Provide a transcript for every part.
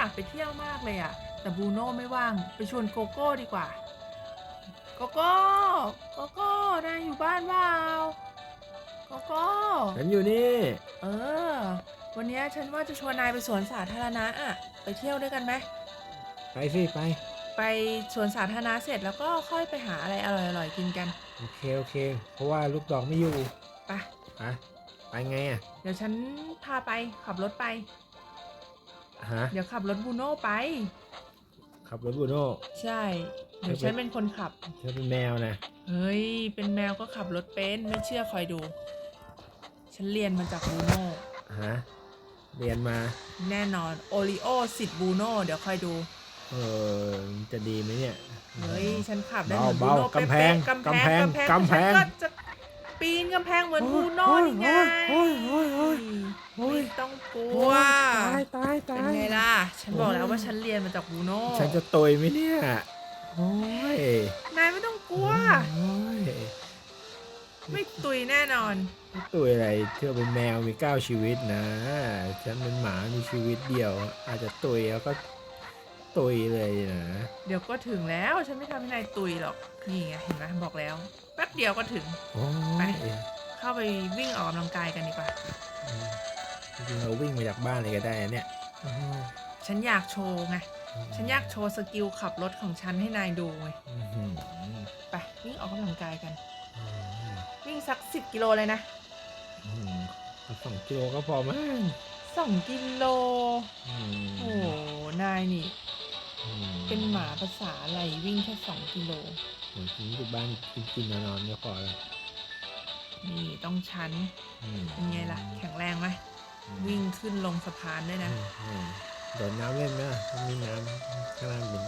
อยากไปเที่ยวมากเลยอะแต่บรูโน่ไม่ว่างไปชวนโกโก้ดีกว่า โกโก้โกโก้นายอยู่บ้านเปล่าโกโก้ ฉันอยู่นี่ เออ วันเนี้ยฉันว่าจะชวนนายไปสวนสาธารณะอะไปเที่ยวด้วยกันไหม ไปสิไป ไปสวนสาธารณะเสร็จแล้วก็ค่อยไปหาอะไรอร่อยๆกินกันโอเคโอเค เพราะว่าลูกดอกไม่อยู่ไปฮะไปไงอะ เดี๋ยวฉันพาไปขับรถไป ฮะเดี๋ยวขับรถบูโน่ไป ขับรถบูโน่ ใช่ เดี๋ยวฉันเป็นคนขับ เธอเป็นแมวนะ เฮ้ย เป็นแมวก็ขับรถเป็นไม่เชื่อคอยดู ฉันเรียนมาจากบูโน่ ฮะ เรียนมา แน่นอนโอริโอสิทธิ์บูโน่เดี๋ยวคอยดู เออ จะดีไหมเนี่ย เฮ้ย ฉันขับได้เบาเหมือนบูเบาโน่กำแพงเป๊ะๆกำแพงกำกำแพแพงงกำแพงฉันก็จะปีนกำแพงเหมือนบูโน่นี่ไงโอ้ยโอ้ยโอ้ยโอ้ยไม่ต้องกลัโอ้ว ล่ะ ฉันบอกแล้วว่าฉันเรียนมาจากบูโน่ฉันจะตุยไหมเนี่ย โอ้ยนายไม่ต้องกลัว โอ้ยไม่ตุยแน่นอนไม่ตุยอะไรเธอเป็นแมวมีเก้าชีวิตนะ ฉันเป็นหมามีชีวิตเดียว อาจจะตุยแล้วก็ตุยเลยนะเดี๋ยวก็ถึงแล้ว ฉันไม่ทำให้นายตุยหรอก นี่ไงเห็นไหมบอกแล้ว แป๊บเดียวก็ถึง โอ้ไปยเข้าไปวิ่งออกกำลังกายกันดีกว่า จริงๆเราวิ่งมาจากบ้านเลยก็ได้นะเนี่ยโอ้ยฉันอยากโชว์ไง ฉันอยากโชว์สกิลขับรถของฉันให้นายดูไงอื้อหือไปวิ่งออกกำลังกายกันโอ้ยวิ่งสักสิบกิโลเลยนะอื้อหือเอาสองกิโลก็พอมั้งสองกิโล อืมโอ้โหนายนี่ อืมเป็นหมาภาษาอะไรวิ่งแค่สองกิโลโอ้ยฉันอยู่บ้านกินกินๆนอนๆก็พอแล้วนี่ต้องชัน อืม เป็นไงล่ะ แข็งแรงไหม วิ่งขึ้นลงสะพานด้วยนะอืมโดดน้ำเล่นไหมล่ะมันมีน้ำข้างล่างเป็น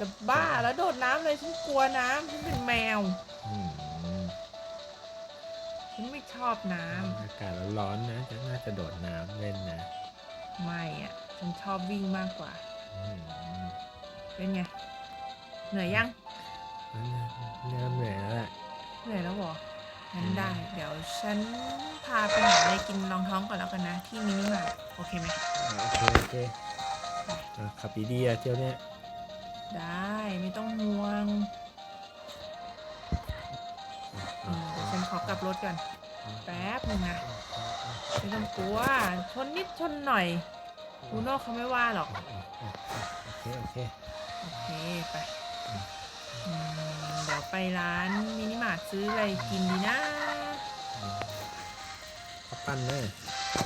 จะบ้าแล้วโดดน้ำเลยฉันกลัวน้ำฉันเป็นแมวอืมฉันไม่ชอบน้ำอากาศร้อนๆนะจะน่าจะโดดน้ำเล่นนะ ไม่อะฉันชอบวิ่งมากกว่าอืมเป็นไง เหนื่อยยังน้ำเหนื่อยแล้วแหละเหนื่อยแล้วเหรองั้นได้ เดี๋ยวฉันพาไปหาอะไรกินรองท้องก่อนแล้วกันนะ ที่มินิมาร์ทโอเคไหมอ่าโอเคโอเคอะขับดีๆอะเที่ยวเนี้ยได้ไม่ต้องห่วงอืมเดี๋ยวฉันขอกลับรถก่อนแป๊บนึงนะไม่ต้องกลัวชนนิดชนหน่อยบูโน่เขาไม่ว่าหรอก โอเคโอเค โอเคไปอืมเดี๋ยวไปร้านมินิมาร์ทซื้ออะไรกินดีนะอืมข้าว ปั้นแม่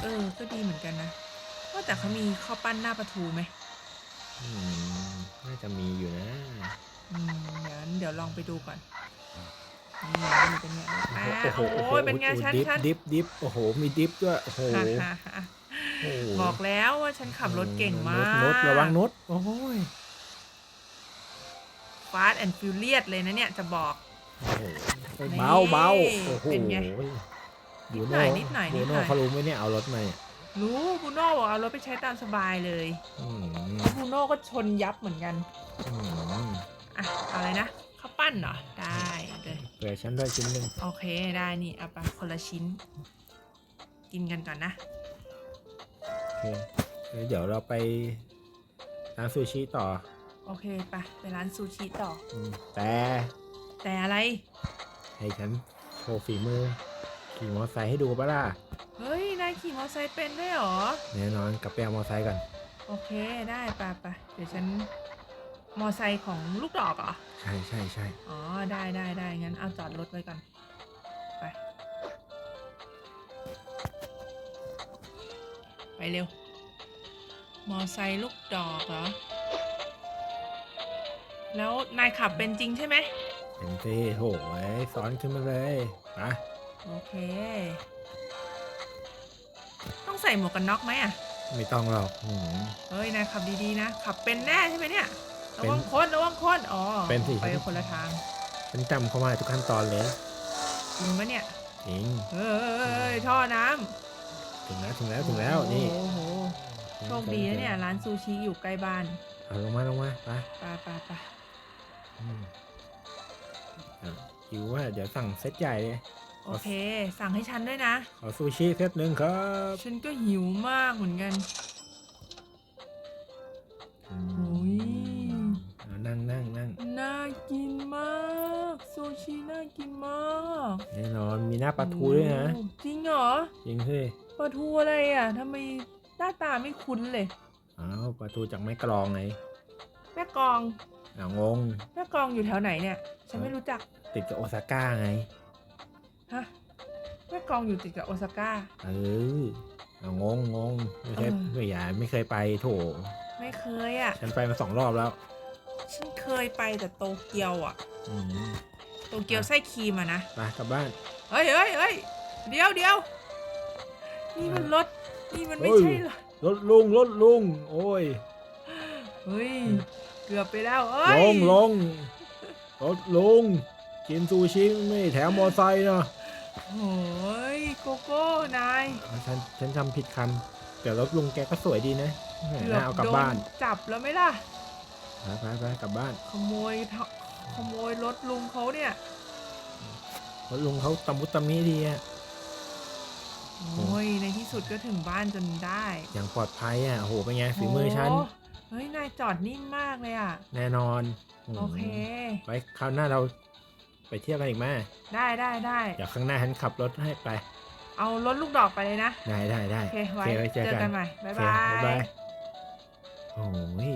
เออ ก็ดีเหมือนกันนะว่าแต่เขามีข้าวปั้นหน้าปลาทูไหมอืมน่าจะมีอยู่นะอืมงั้นเดี๋ยวลองไปดูก่อนนี่นี่เป็นไงอ่าโอ้ยเป็นไงฉันดิฟฉันดิฟดิฟโอ้โห มีดิฟด้วยโอ้โหฮ่าฮ่าฮ่าโอ้โหบอกแล้วว่าฉันขับรถเก่งมากรถระวังรถโอ้ยฟาสแอนด์ฟิวเลียเลยนะเนี่ยจะบอก โอ้โหนี่เบาเบาโอ้โหเป็นไง บูนิดหน่โน่อยนิดหน่อยนิบูดหน่โน่อย เขารู้ไหมเนี่ยเอารถมาเนี่ยรู้บูโน่บอกเอารถไปใช้ตามสบายเลยอืมบูโน่ก็ชนยับเหมือนกันอืมอะเอาอะไรนะข้าวปั้นเหรอได้เลยเผื่อฉันด้วยชิ้นหนึ่งโอเคได้นี่เอาไปคนละชิ้น กินกันก่อนนะ โอเคแล้วเดี๋ยวเราไปร้านซูชิต่อโอเคไปไปร้านซูชิต่อ อืมแต่แต่อะไรให้ฉันโชว์ฝีมือ ขี่มอเตอร์ไซค์ให้ดูปะล่ะ เฮ้ย นายขี่มอเตอร์ไซค์เป็นด้วยเหรอ แน่นอนกลับไปเอามอเตอร์ไซค์ก่อน โอเคได้ไปไปเดี๋ยวฉัน มอไซค์ของลูกดอกเหรอ ใช่ใช่ใช่อ๋อ ได้ได้ได้งั้นเอาจอดรถไว้ก่อน ไป ไปเร็ว มอไซค์ลูกดอกเหรอ แล้วนายขับเป็นจริงใช่ไหมเต็มที่โหยสอนขึ้นมาเลยไป โอเค ต้องใส่หมวกกันน็อกไหมอะ ไม่ต้องหรอกอืม เฮ้ยนายขับดีๆนะ ขับเป็นแน่ใช่ไหมเนี่ย ระเป็นวังโคนระวังโคนอ๋อเป็นสิ ไปคนละทางฉันจำเข้ามาทุกขั้นตอนเลยจริงปะเนี่ย จริงเฮ้ยท่อน้ำถึงแล้วถึงแล้วถึงแล้วนี่โอ้โหโชคดีนะเนี่ย ร้านซูชิอยู่ใกล้บ้านเอาลงมาลงมาไปไปไปไปอืมอะหิวว่าเดี๋ยวสั่งเซตใหญ่เลย โอเค สั่งให้ฉันด้วยนะ ขอซูชิเซตหนึ่งครับฉันก็หิวมากเหมือนกันนั่งนั่งนั่งน่ากินมากซูชิน่ากินมากแน่นอนมีหน้าปลาทูด้วยนะโอ้จริงเหรอจริงเฮ้ยปลาทูอะไรอะทำไมหน้าตาไม่คุ้นเลย อ้าวปลาทูจากแม่กลองไงแม่กอง อ้าวงง แม่กองอยู่แถวไหนเนี่ย ฉันไม่รู้จัก ติดกับโอซาก้าไง ฮะแม่กองอยู่ติดกับโอซาก้า เอออ้าวงงงงไม่เคยเออ ไม่อยากไม่เคยไปโถไม่เคยอะ ฉันไปมาสองรอบแล้วฉันเคยไปแต่โตเกียวอะ อืมโตเกียวไส้ครีมอะนะ ไปกลับบ้าน เฮ้ยเฮ้ยเฮ้ยเดี๋ยวเดี๋ยวนี่มันรถ นี่มันไม่เฮ้ยใช่รถรถลุงรถลุง โอ้ย เฮ้ย เกือบไปแล้วเอ้ยลงลงรถลุง กินซูชิไม่แถมมอไซค์นะโอ้ยโกโก้นายฉันฉันทำผิดคำแต่รถลุงแกก็สวยดีนะแหมเกือน่าบเอากลับโดบ้านนจับแล้วไหมล่ะ ไปไปไปกลับบ้านขโมยทะขโมยรถลุงเขาเนี่ยรถลุงเขาตำมุตำมีดีอะโอ้ยในที่สุดก็ถึงบ้านจนได้อย่างปลอดภัยอะโอ้โหเป็นไงฝีมือฉัน โเฮ้ยนายจอดนิ่มมากเลยอะ แน่นอนโอเค ไว้คราวหน้าเรา ไปเที่ยวกันอีกไหมได้ได้ได้เดี๋ยวข้างหน้าฉันขับรถให้ไป เอารถลูกดอกไปเลยนะ ได้ได้ได้โอเคไว้โอเคไว้เจเจออกันกันใหม่บ๊ายโอเคบาบ๊ายบายยโอ้ย